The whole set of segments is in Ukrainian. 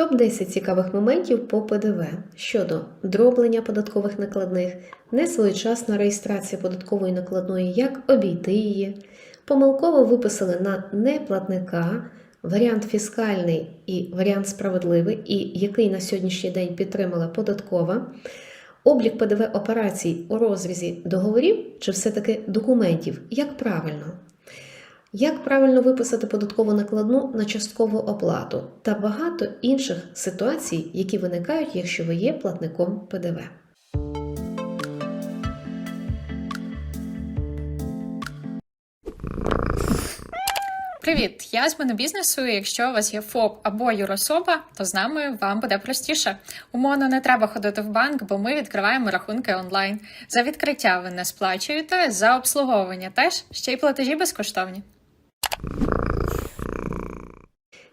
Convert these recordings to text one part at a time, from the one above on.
Топ-10 цікавих моментів по ПДВ щодо дроблення податкових накладних, несвоєчасна реєстрація податкової накладної, як обійти її, помилково виписали на неплатника. Варіант фіскальний і варіант справедливий, і який на сьогоднішній день підтримала податкова, облік ПДВ операцій у розрізі договорів чи все-таки документів, як правильно. Як правильно виписати податкову накладну на часткову оплату та багато інших ситуацій, які виникають, якщо ви є платником ПДВ. Привіт, я з монобізнесу. і Якщо у вас є ФОП або юрособа, то з нами вам буде простіше. Умовно не треба ходити в банк, бо ми відкриваємо рахунки онлайн. За відкриття ви не сплачуєте, за обслуговування теж ще й платежі безкоштовні.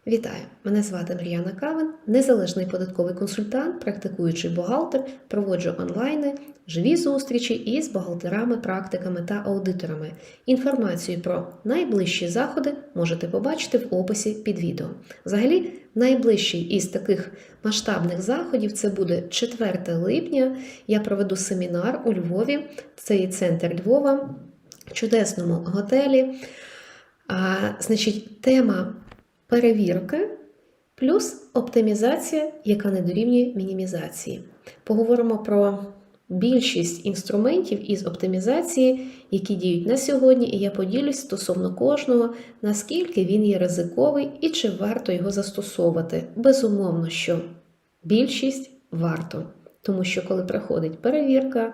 Вітаю! Мене звати Мар'яна Кавин, незалежний податковий консультант, практикуючий бухгалтер, проводжу онлайни, живі зустрічі із бухгалтерами, практиками та аудиторами. Інформацію про найближчі заходи можете побачити в описі під відео. Взагалі, найближчий із таких масштабних заходів це буде 4 липня. Я проведу семінар у Львові, це є центр Львова, в чудесному готелі. А, значить, тема перевірки плюс оптимізація, яка не дорівнює мінімізації. Поговоримо про більшість інструментів із оптимізації, які діють на сьогодні, і я поділюсь стосовно кожного, наскільки він є ризиковий і чи варто його застосовувати. Безумовно, що більшість варто. Тому що коли приходить перевірка,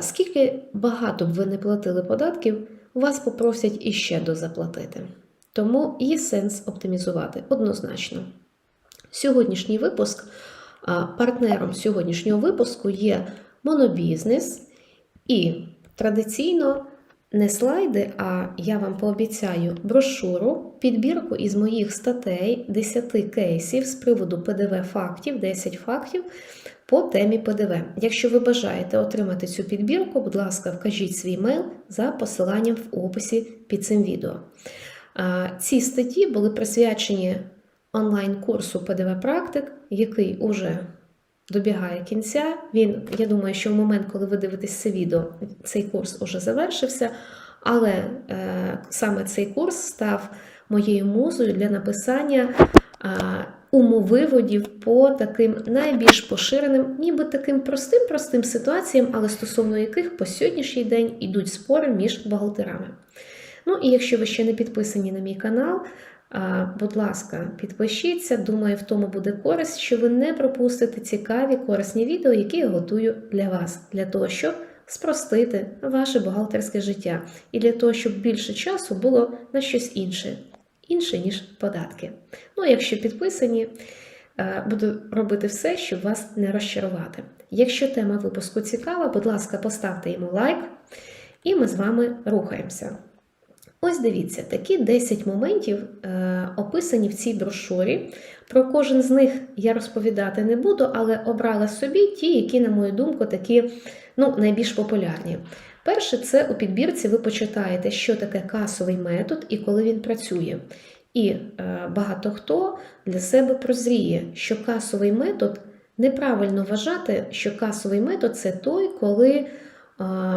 скільки багато б ви не платили податків, вас попросять іще дозаплатити. Тому є сенс оптимізувати однозначно. Сьогоднішній випуск, партнером сьогоднішнього випуску є монобізнес, і традиційно не слайди, а я вам пообіцяю брошуру, підбірку із моїх статей 10 кейсів з приводу ПДВ фактів, 10 фактів по темі ПДВ. Якщо ви бажаєте отримати цю підбірку, будь ласка, вкажіть свій мейл за посиланням в описі під цим відео. Ці статті були присвячені онлайн-курсу ПДВ Практик, який уже добігає кінця. Він, я думаю, що в момент, коли ви дивитесь це відео, цей курс уже завершився. Але е, саме цей курс став моєю музою для написання е, умовиводів по таким найбільш поширеним, ніби таким простим-простим ситуаціям, але стосовно яких по сьогоднішній день йдуть спори між бухгалтерами. Ну і якщо ви ще не підписані на мій канал, будь ласка, підпишіться. Думаю, в тому буде користь, що ви не пропустите цікаві корисні відео, які я готую для вас, для того, щоб спростити ваше бухгалтерське життя і для того, щоб більше часу було на щось інше, інше, ніж податки. Ну, якщо підписані, буду робити все, щоб вас не розчарувати. Якщо тема випуску цікава, будь ласка, поставте йому лайк, і ми з вами рухаємося. Ось дивіться, такі 10 моментів е, описані в цій брошурі. Про кожен з них я розповідати не буду, але обрала собі ті, які, на мою думку, такі ну, найбільш популярні. Перше, це у підбірці ви почитаєте, що таке касовий метод і коли він працює. І е, багато хто для себе прозріє, що касовий метод неправильно вважати, що касовий метод це той, коли, е,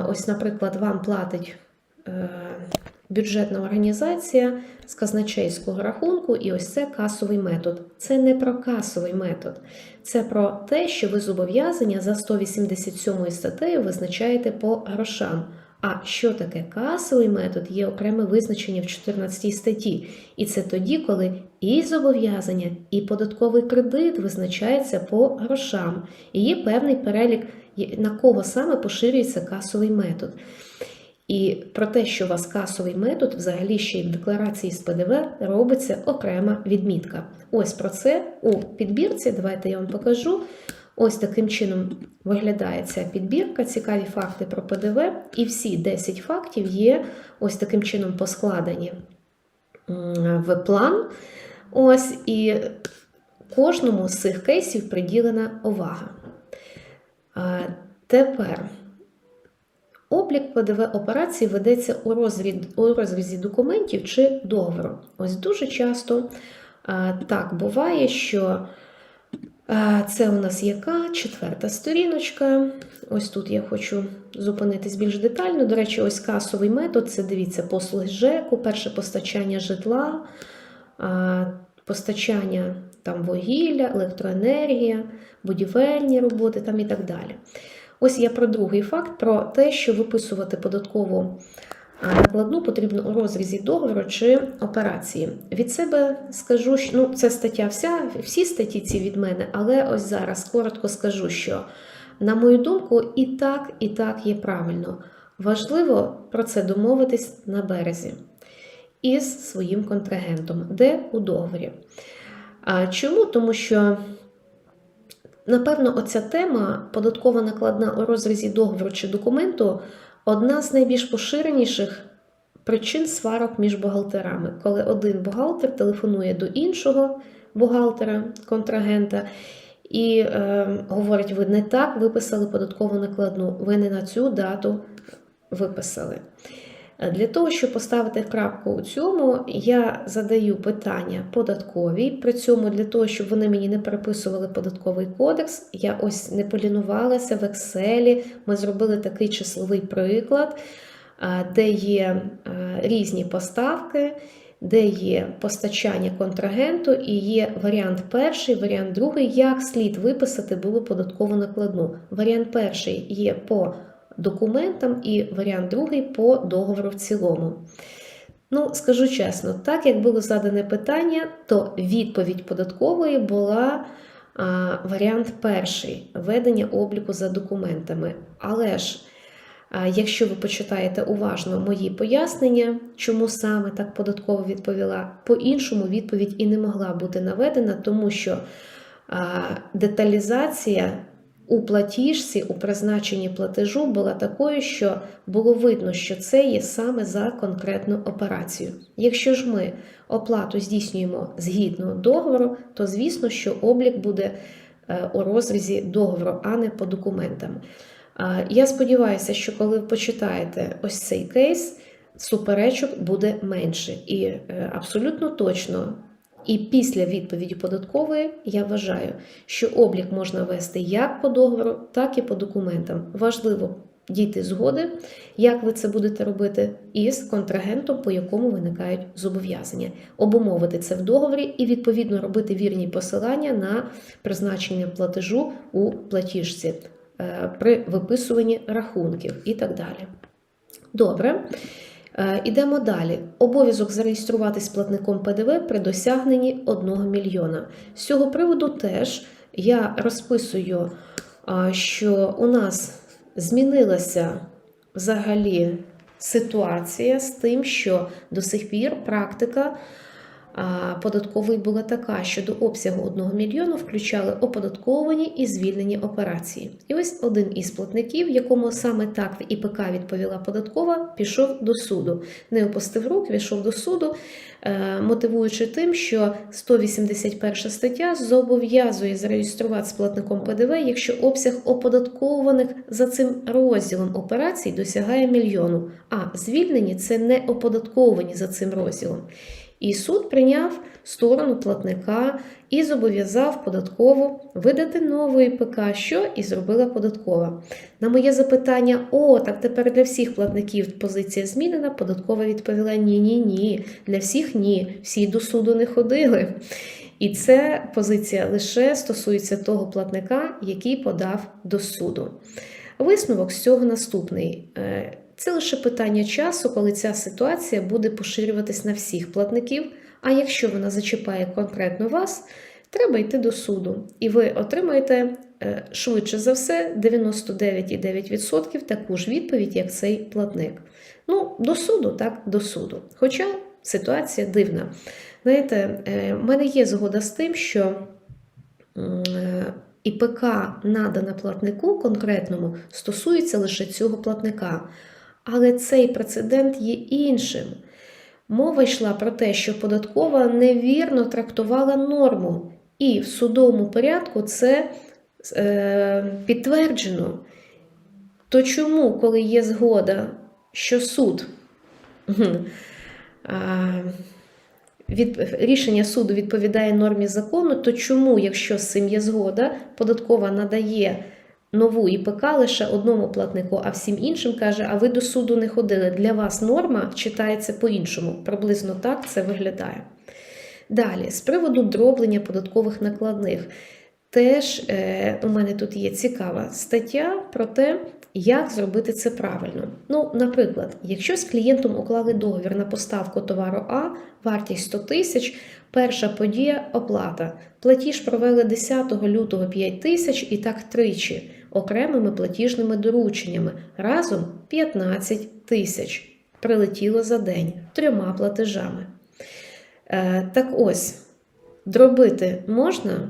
ось, наприклад, вам платить. Бюджетна організація з казначейського рахунку, і ось це касовий метод. Це не про касовий метод, це про те, що ви зобов'язання за 187 статтею визначаєте по грошам. А що таке касовий метод, є окреме визначення в 14 статті. І це тоді, коли і зобов'язання, і податковий кредит визначається по грошам. І є певний перелік, на кого саме поширюється касовий метод. І про те, що у вас касовий метод, взагалі ще й в декларації з ПДВ робиться окрема відмітка. Ось про це у підбірці. Давайте я вам покажу. Ось таким чином виглядає ця підбірка, цікаві факти про ПДВ. І всі 10 фактів є ось таким чином поскладені в план. Ось і кожному з цих кейсів приділена увага. Тепер. Облік ПДВ операцій ведеться у розрізі, у розрізі документів чи договору. Ось дуже часто Так, буває, що це у нас яка четверта сторіночка. Ось тут я хочу зупинитись більш детально. До речі, ось касовий метод це дивіться, послуги ЖЕКу, перше постачання житла, постачання там вугілля, електроенергія, будівельні роботи там і так далі. Ось я про другий факт: про те, що виписувати податкову а, накладну потрібно у розрізі договору чи операції. Від себе скажу, що ну, це стаття вся, всі статті ці від мене, але ось зараз коротко скажу, що, на мою думку, і так, і так є правильно. Важливо про це домовитись на березі із своїм контрагентом, де у договорі. А чому? Тому що, напевно, оця тема податкова накладна у розрізі договору чи документу одна з найбільш поширеніших причин сварок між бухгалтерами, коли один бухгалтер телефонує до іншого бухгалтера, контрагента. І е, говорить, ви не так виписали податкову накладну, ви не на цю дату виписали. Для того, щоб поставити крапку у цьому, я задаю питання податковій. При цьому для того, щоб вони мені не переписували податковий кодекс, я ось не полінувалася в Excel. Ми зробили такий числовий приклад, де є різні поставки, де є постачання контрагенту, і є варіант перший, варіант другий, як слід виписати було податкову накладну. Варіант перший є по документам, і варіант другий по договору в цілому. Ну, скажу чесно, так як було задане питання, то відповідь податкової була а, варіант перший ведення обліку за документами. Але ж, а, якщо ви почитаєте уважно мої пояснення, чому саме так податково відповіла, по-іншому відповідь і не могла бути наведена, тому що а, деталізація у платіжці, у призначенні платежу була такою, що було видно, що це є саме за конкретну операцію. Якщо ж ми оплату здійснюємо згідно договору, то звісно, що облік буде е, у розрізі договору, а не по документам. Я сподіваюся, що коли ви почитаєте ось цей кейс, суперечок буде менше. І е, абсолютно точно і після відповіді податкової я вважаю, що облік можна вести як по договору, так і по документам. Важливо дійти згоди, як ви це будете робити, із контрагентом, по якому виникають зобов'язання, обумовити це в договорі і відповідно робити вірні посилання на призначення платежу у платіжці е, при виписуванні рахунків і так далі. Добре. Е, Ідемо далі. Обов'язок зареєструватись платником ПДВ при досягненні 1 мільйона. З цього приводу теж я розписую, що у нас змінилася взагалі ситуація з тим, що до сих пір практика податкової була така, що до обсягу 1 мільйону включали оподатковані і звільнені операції. І ось один із платників, якому саме так в ІПК відповіла податкова, пішов до суду. Не опустив рук, пішов до суду, е, мотивуючи тим, що 181 стаття зобов'язує зареєструвати з платником ПДВ, якщо обсяг оподаткованих за цим розділом операцій досягає мільйону. А звільнені це не оподатковані за цим розділом. І суд прийняв сторону платника і зобов'язав податкову видати нову ІПК, що і зробила податкова. На моє запитання: о, так тепер для всіх платників позиція змінена. Податкова відповіла: ні, ні, ні, для всіх ні, всі до суду не ходили. І це позиція лише стосується того платника, який подав до суду. Висновок з цього наступний. Це лише питання часу, коли ця ситуація буде поширюватись на всіх платників. А якщо вона зачіпає конкретно вас, треба йти до суду. І ви отримаєте е, швидше за все 99,9% таку ж відповідь, як цей платник. Ну, до суду, так, до суду. Хоча ситуація дивна. Знаєте, е, в мене є згода з тим, що. е, ІПК надана платнику конкретному стосується лише цього платника. Але цей прецедент є іншим. Мова йшла про те, що податкова невірно трактувала норму, і в судовому порядку це е, підтверджено. То чому, коли є згода, що суд від, рішення суду відповідає нормі закону, то чому, якщо з цим є згода, податкова надає нову ІПК лише одному платнику, а всім іншим каже, а ви до суду не ходили. Для вас норма читається по-іншому. Приблизно так це виглядає. Далі, з приводу дроблення податкових накладних. Теж е, у мене тут є цікава стаття про те, як зробити це правильно. Ну, наприклад, якщо з клієнтом уклали договір на поставку товару А, вартість 100 тисяч, перша подія оплата. Платіж провели 10 лютого 5 тисяч і так тричі, окремими платіжними дорученнями. Разом 15 тисяч. Прилетіло за день трьома платежами. Е, так ось, дробити можна?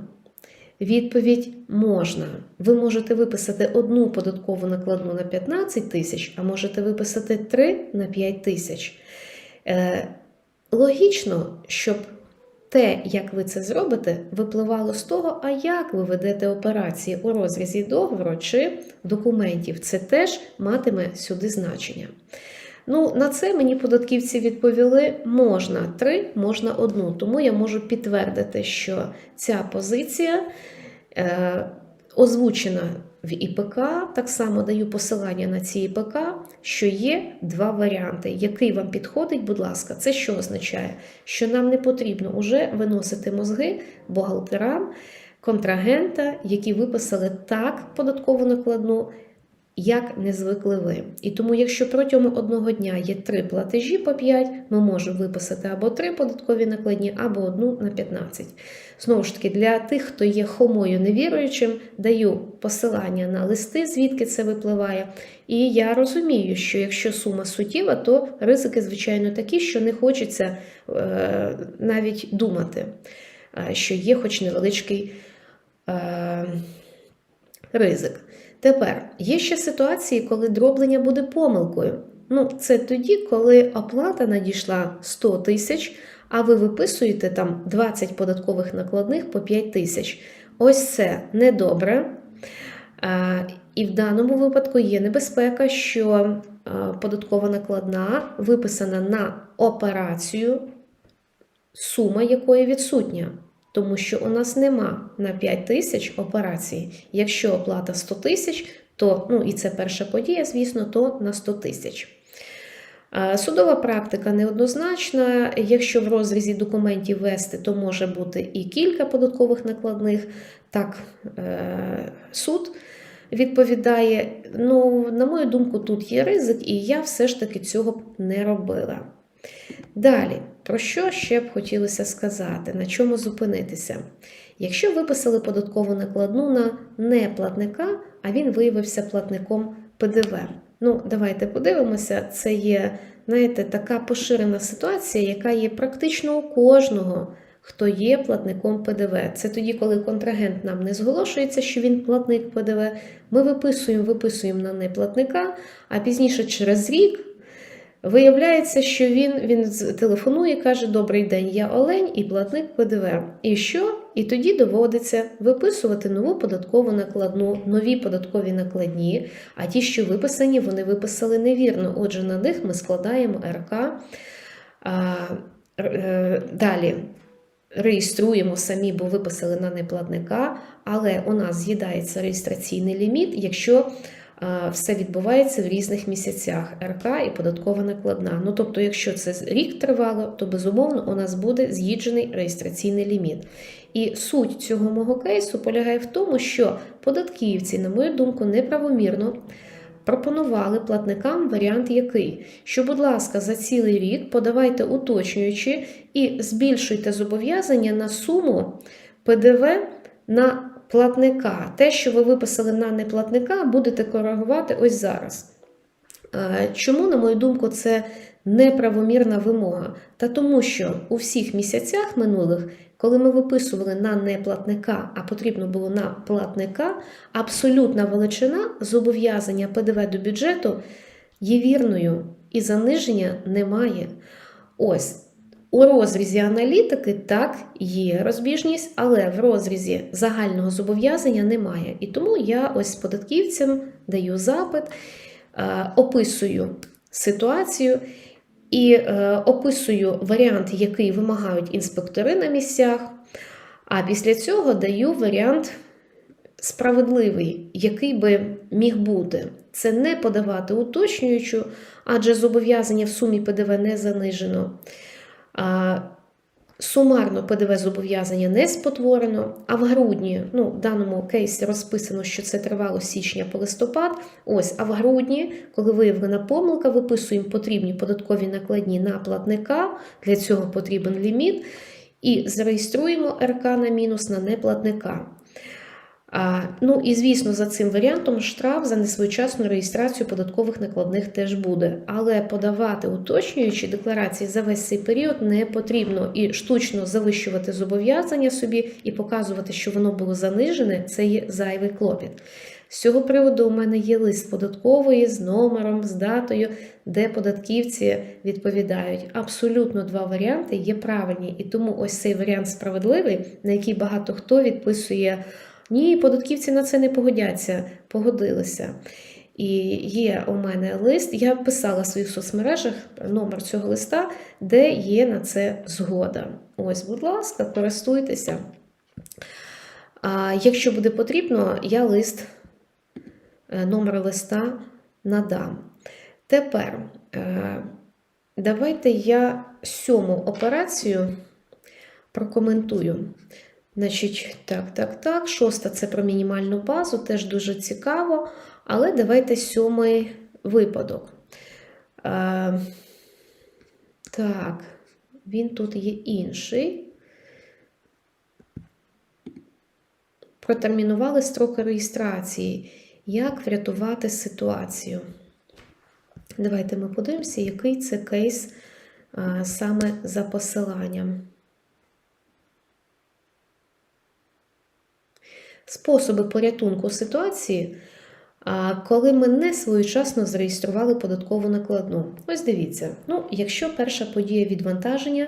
Відповідь можна. Ви можете виписати одну податкову накладну на 15 тисяч, а можете виписати 3 на 5 тисяч. Е, логічно, щоб те, як ви це зробите, випливало з того, а як ви ведете операції у розрізі договору чи документів. Це теж матиме сюди значення. Ну, на це мені податківці відповіли: можна три, можна одну. Тому я можу підтвердити, що ця позиція е, озвучена в ІПК. Так само даю посилання на ці ІПК, що є два варіанти. Який вам підходить, будь ласка, це що означає? Що нам не потрібно вже виносити мозги бухгалтерам, контрагента, які виписали так податкову накладну як не звикли ви. І тому, якщо протягом одного дня є три платежі по 5, ми можемо виписати або три податкові накладні, або одну на 15. Знову ж таки, для тих, хто є хомою невіруючим, даю посилання на листи, звідки це випливає. І я розумію, що якщо сума суттєва, то ризики, звичайно, такі, що не хочеться е, навіть думати, е, що є хоч невеличкий е, ризик. Тепер є ще ситуації, коли дроблення буде помилкою. Ну, це тоді, коли оплата надійшла 100 тисяч, а ви виписуєте там 20 податкових накладних по 5 тисяч. Ось це недобре. І в даному випадку є небезпека, що податкова накладна виписана на операцію, сума якої відсутня. Тому що у нас нема на 5 тисяч операцій. Якщо оплата 100 тисяч, то ну і це перша подія, звісно, то на 100 тисяч. Судова практика неоднозначна. Якщо в розрізі документів вести, то може бути і кілька податкових накладних. Так, е, суд відповідає. Ну, на мою думку, тут є ризик, і я все ж таки цього б не робила. Далі, про що ще б хотілося сказати, на чому зупинитися? Якщо виписали податкову накладну на неплатника, а він виявився платником ПДВ. Ну, давайте подивимося, це є, знаєте, така поширена ситуація, яка є практично у кожного, хто є платником ПДВ. Це тоді, коли контрагент нам не зголошується, що він платник ПДВ, ми виписуємо, виписуємо на неплатника, а пізніше через рік. Виявляється, що він він телефонує і каже: Добрий день, я Олень і платник ПДВ. І що? І тоді доводиться виписувати нову податкову накладну, нові податкові накладні, а ті, що виписані, вони виписали невірно. Отже, на них ми складаємо РК. А, е, Далі реєструємо самі, бо виписали на неплатника, але у нас з'їдається реєстраційний ліміт, якщо все відбувається в різних місяцях РК і податкова накладна. Ну тобто, якщо це рік тривало, то безумовно у нас буде з'їджений реєстраційний ліміт. І суть цього мого кейсу полягає в тому, що податківці, на мою думку, неправомірно. Пропонували платникам варіант який? Що, будь ласка, за цілий рік подавайте уточнюючи і збільшуйте зобов'язання на суму ПДВ на платника. Те, що ви виписали на неплатника, будете коригувати ось зараз. Чому, на мою думку, це неправомірна вимога? Та тому, що у всіх місяцях минулих, коли ми виписували на неплатника, а потрібно було на платника, абсолютна величина зобов'язання ПДВ до бюджету є вірною і заниження немає. Ось. У розрізі аналітики так є розбіжність, але в розрізі загального зобов'язання немає. І тому я ось податківцям даю запит, описую ситуацію і е, описую варіант, який вимагають інспектори на місцях. А після цього даю варіант справедливий, який би міг бути. Це не подавати уточнюючу, адже зобов'язання в сумі ПДВ не занижено. Сумарно ПДВ зобов'язання не спотворено, а в грудні, ну, в даному кейсі розписано, що це тривало з січня по листопад. Ось, а в грудні, коли виявлена помилка, виписуємо потрібні податкові накладні на платника. Для цього потрібен ліміт. І зареєструємо РК на мінус на неплатника. Ну і звісно, за цим варіантом штраф за несвоєчасну реєстрацію податкових накладних теж буде. Але подавати уточнюючі декларації за весь цей період не потрібно і штучно завищувати зобов'язання собі і показувати, що воно було занижене, це є зайвий клопіт. З цього приводу у мене є лист податкової з номером, з датою, де податківці відповідають. Абсолютно два варіанти є правильні, і тому ось цей варіант справедливий, на який багато хто відписує. Ні, податківці на це не погодяться, погодилися. І є у мене лист, я писала в своїх соцмережах номер цього листа, де є на це згода. Ось, будь ласка, користуйтеся. А якщо буде потрібно, я лист, е, номер листа надам. Тепер е, давайте я сьому операцію прокоментую. Значить, так, так, так. Шоста це про мінімальну базу, теж дуже цікаво. Але давайте сьомий випадок. Е, так, він тут є інший. Протермінували строки реєстрації. Як врятувати ситуацію? Давайте ми подивимося, який це кейс а, саме за посиланням. Способи порятунку ситуації, коли ми не своєчасно зареєстрували податкову накладну. Ось дивіться, ну, якщо перша подія відвантаження,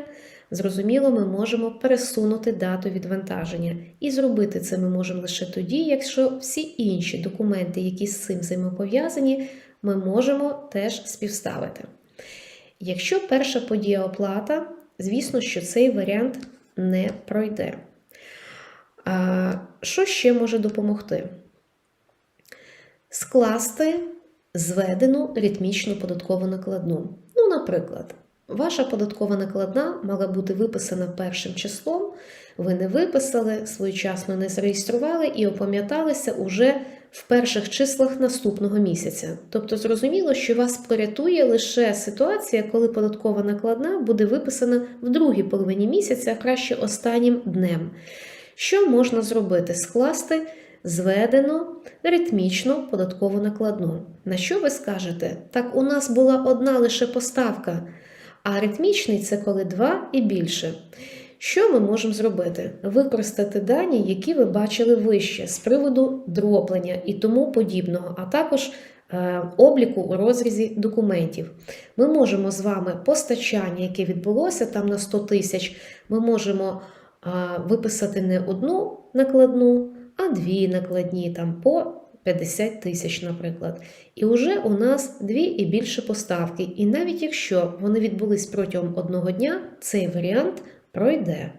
зрозуміло, ми можемо пересунути дату відвантаження. І зробити це ми можемо лише тоді, якщо всі інші документи, які з цим взаємопов'язані, ми можемо теж співставити. Якщо перша подія оплата, звісно, що цей варіант не пройде. Що ще може допомогти? Скласти зведену ритмічну податкову накладну. Ну, наприклад, ваша податкова накладна мала бути виписана першим числом, ви не виписали, своєчасно не зареєстрували і опам'яталися уже в перших числах наступного місяця. Тобто, зрозуміло, що вас порятує лише ситуація, коли податкова накладна буде виписана в другій половині місяця, а краще останнім днем. Що можна зробити? Скласти зведену ритмічну податкову накладну. На що ви скажете? Так, у нас була одна лише поставка, а ритмічний це коли два і більше. Що ми можемо зробити? Використати дані, які ви бачили вище, з приводу дроблення і тому подібного, а також е, обліку у розрізі документів. Ми можемо з вами постачання, яке відбулося там на 100 тисяч, ми можемо виписати не одну накладну, а дві накладні там по 50 тисяч, наприклад. І вже у нас дві і більше поставки. І навіть якщо вони відбулись протягом одного дня, цей варіант пройде.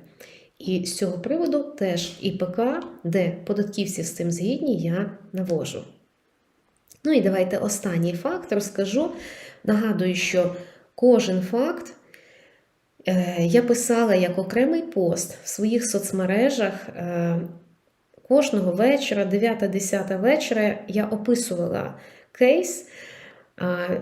І з цього приводу теж ІПК, де податківці з цим згідні, я навожу. Ну і давайте останній факт розкажу. Нагадую, що кожен факт я писала як окремий пост в своїх соцмережах. Е, кожного вечора, 9-10 вечора, я описувала кейс.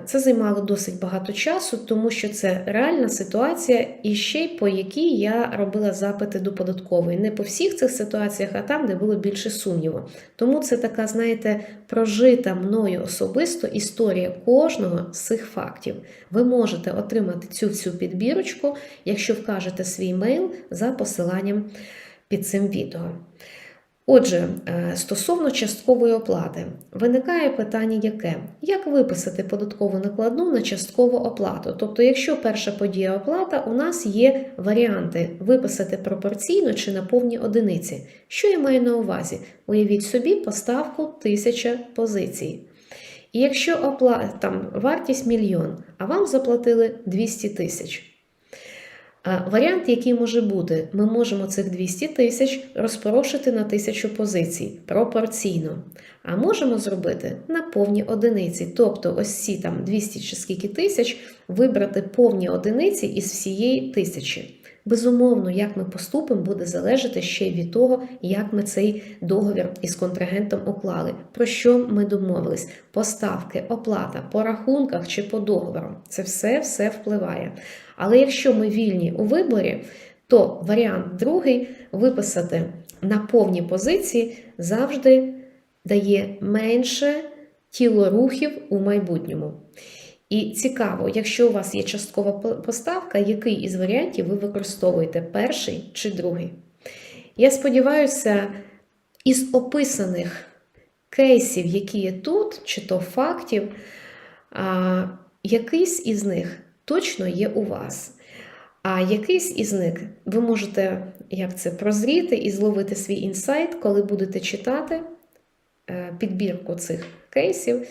Це займало досить багато часу, тому що це реальна ситуація, і ще й по якій я робила запити до податкової. Не по всіх цих ситуаціях, а там, де було більше сумніву. Тому це така, знаєте, прожита мною особисто історія кожного з цих фактів. Ви можете отримати цю всю підбірочку, якщо вкажете свій мейл за посиланням під цим відео. Отже, е, стосовно часткової оплати, виникає питання, яке? Як виписати податкову накладну на часткову оплату? Тобто, якщо перша подія оплата, у нас є варіанти виписати пропорційно чи на повні одиниці. Що я маю на увазі? Уявіть собі поставку 1000 позицій. І якщо опла... там вартість мільйон, а вам заплатили 200 тисяч. А Варіант, який може бути, ми можемо цих 200 тисяч розпорошити на тисячу позицій пропорційно. А можемо зробити на повні одиниці. Тобто, ось ці там 200 чи скільки тисяч вибрати повні одиниці із всієї тисячі. Безумовно, як ми поступимо, буде залежати ще й від того, як ми цей договір із контрагентом уклали, про що ми домовились, поставки, оплата по рахунках чи по договорам. Це все все впливає. Але якщо ми вільні у виборі, то варіант другий виписати на повні позиції завжди дає менше тілорухів у майбутньому. І цікаво, якщо у вас є часткова поставка, який із варіантів ви використовуєте перший чи другий? Я сподіваюся, із описаних кейсів, які є тут, чи то фактів, якийсь із них точно є у вас. А якийсь із них ви можете як це прозріти і зловити свій інсайт, коли будете читати е, підбірку цих кейсів.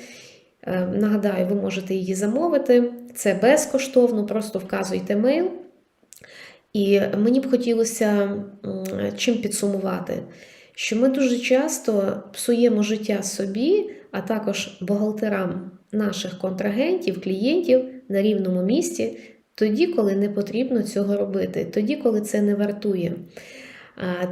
Е, Нагадаю, ви можете її замовити. Це безкоштовно, просто вказуйте мейл. І мені б хотілося чим підсумувати, що ми дуже часто псуємо життя собі, а також бухгалтерам наших контрагентів, клієнтів на рівному місці, тоді, коли не потрібно цього робити, тоді, коли це не вартує.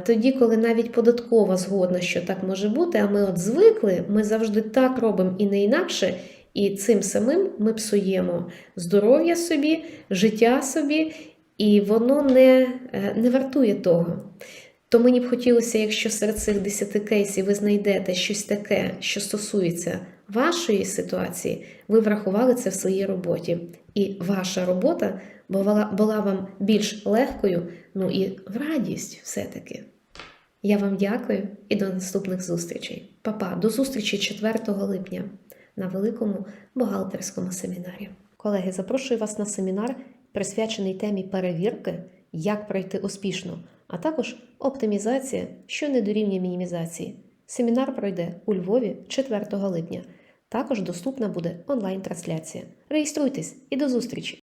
Тоді, коли навіть податкова згодна, що так може бути, а ми от звикли, ми завжди так робимо і не інакше, і цим самим ми псуємо здоров'я собі, життя собі, і воно не, е, не вартує того. То мені б хотілося, якщо серед цих 10 кейсів ви знайдете щось таке, що стосується вашої ситуації, ви врахували це в своїй роботі. І ваша робота була, була вам більш легкою, ну і в радість все-таки. Я вам дякую і до наступних зустрічей. Папа, до зустрічі 4 липня на великому бухгалтерському семінарі. Колеги, запрошую вас на семінар, присвячений темі перевірки, як пройти успішно, а також оптимізація, що не дорівнює мінімізації. Семінар пройде у Львові 4 липня. Також доступна буде онлайн-трансляція. Реєструйтесь і до зустрічі!